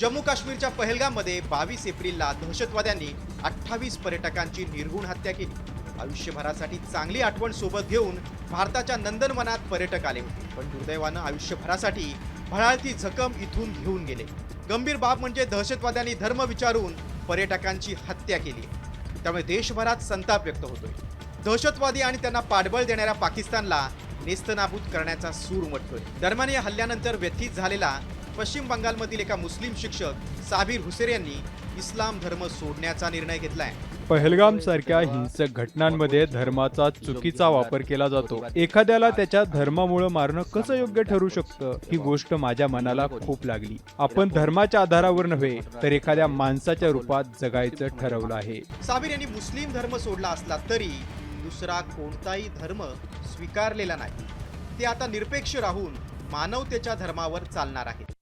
जम्मू काश्मीरच्या पहलगाममध्ये बावीस एप्रिलला दहशतवाद्यांनी अठ्ठावीस पर्यटकांची निर्गुण हत्या केली. आयुष्यभरासाठी चांगली आठवण सोबत घेऊन भारताच्या नंदनवनात पर्यटक आले होते. पण दुर्दैवानं आयुष्यभरासाठी भळाळती जखम इथून घेऊन गेले. गंभीर बाब म्हणजे दहशतवाद्यांनी धर्म विचारून पर्यटकांची हत्या केली. त्यामुळे देशभरात संताप व्यक्त होतोय. दहशतवादी आणि त्यांना पाठबळ देणाऱ्या पाकिस्तानला नेस्तनाबूत करण्याचा सूर उमटतोय. दरम्यान या हल्ल्यानंतर व्यथित झालेला पश्चिम बंगालमधील एका मुस्लिम शिक्षक साबिर हुसेर यांनी इस्लाम धर्म सोडण्याचा निर्णय घेतलाय. पहलगाम सारख्या हिंसक घटनांमध्ये धर्माचा चुकीचा वापर केला जातो. एखाद्याला त्याच्या धर्मामुळे मारणं कसं योग्य ठरू शकतं ही गोष्ट माझ्या मनाला खूप लागली. आपण धर्माच्या आधारावर नव्हे तर एखाद्या माणसाच्या रूपात जगायचं ठरवलं आहे. साबिर यांनी मुस्लिम धर्म सोडला असला तरी दुसरा कोणताही धर्म स्वीकारलेला नाही. ते आता निरपेक्ष राहून मानवतेच्या धर्मावर चालणार आहेत.